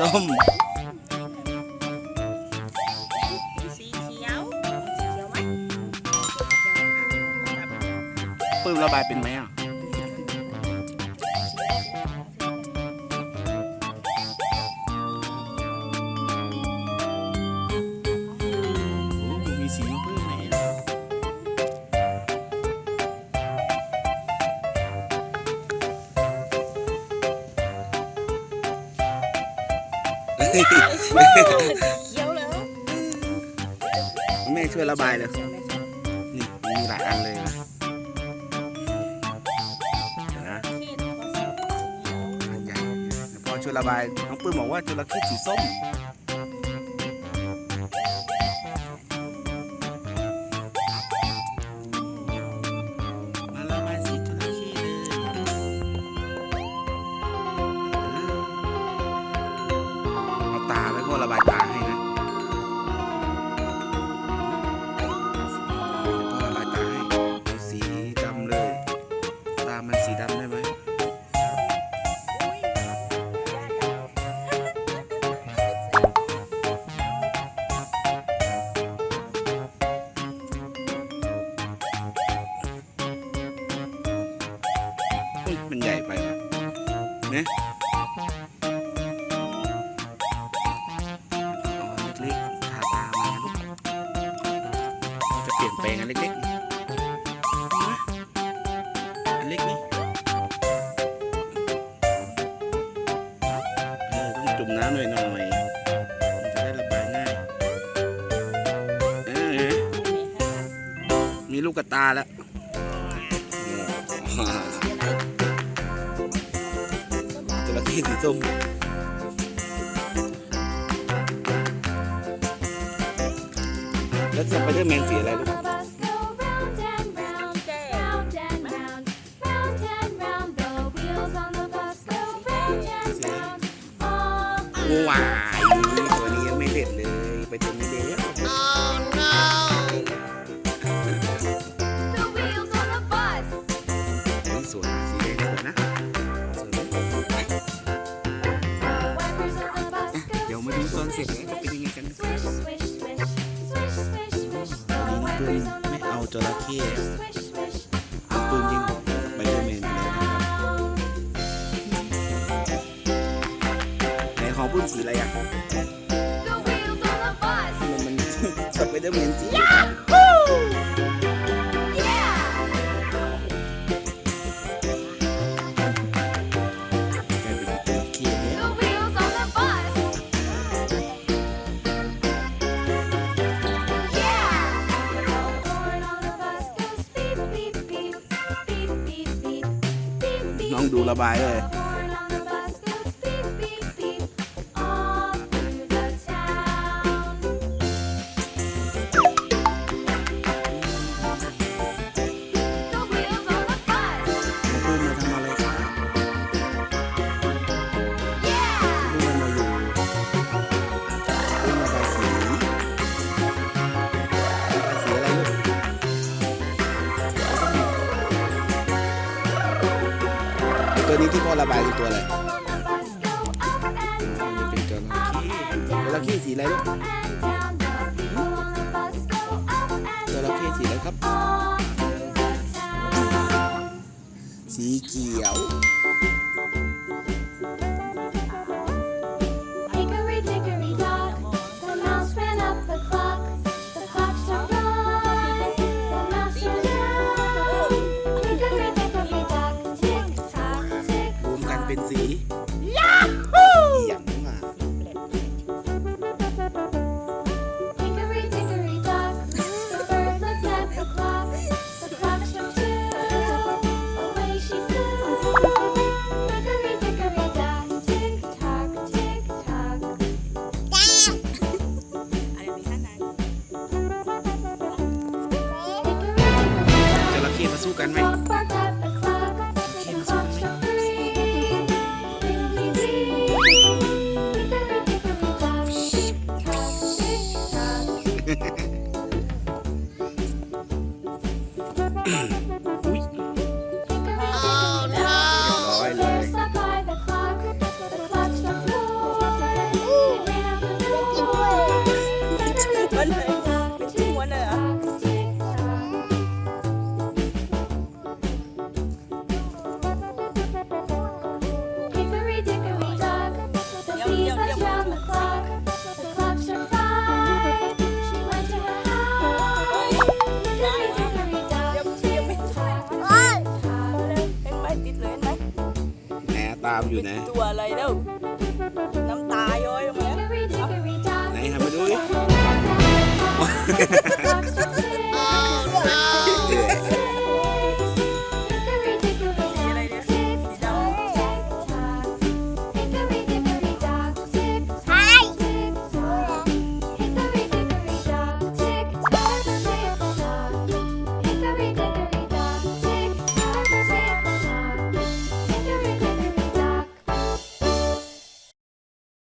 ส้ม สีเขียวสีเขียวไหมปื้มระบายเป็นไหมอะ เขียวแลยแม่ช่วยระบายเลย นี่มีหลายอันเลยนะเดี๋ยวนะอันใหญ่เดี๋ยวพอช่วยระบาย น้องปื้มบอกว่าจระเข้สีส้ม ระบายตาให้นะพอระบายตาให้เอาสีดำเลย ตามันสีดำได้ไหม เปลี่ยนแปลงอันเล็กๆอันเล็กนี่เออต้องจุ่มน้ำหน่อยหน่อยๆมันจะได้ระบายง่ายเออเห็นไหมมีลูกกระตาแล้วโอ้จระเข้สีส้ม แล้วสไปเดอร์แมนสีอะไรลูกว้ ปืนไม่เอาจระเข้เอาปืนยิงไปเดอร์แมนไปแล้วนะครับไหนของปืนสีอะไรอะมันมันสไปเดอร์แมนสี น้องดูระบายเลย ระบายคือตัวอะไรอันนี้เป็นจระเข้จระเข้สีอะไรลูกจระเข้สีอะไรครับ สีเขียว เป็นสียาฮูอย่างมา Hickory dickory dock, the bird looked at the clock. The clock struck two, away she flew. Hickory dickory dock, tick tock, tick tock. อะไรมีข้างใน Hickory dickory dock. จระเข้มาสู้กันไหม ติดเลยนไหมแหนตามอยู่นะตัวอะไรเด้อน้ำตาย้อยออกมั้วไหนหามาดูดิ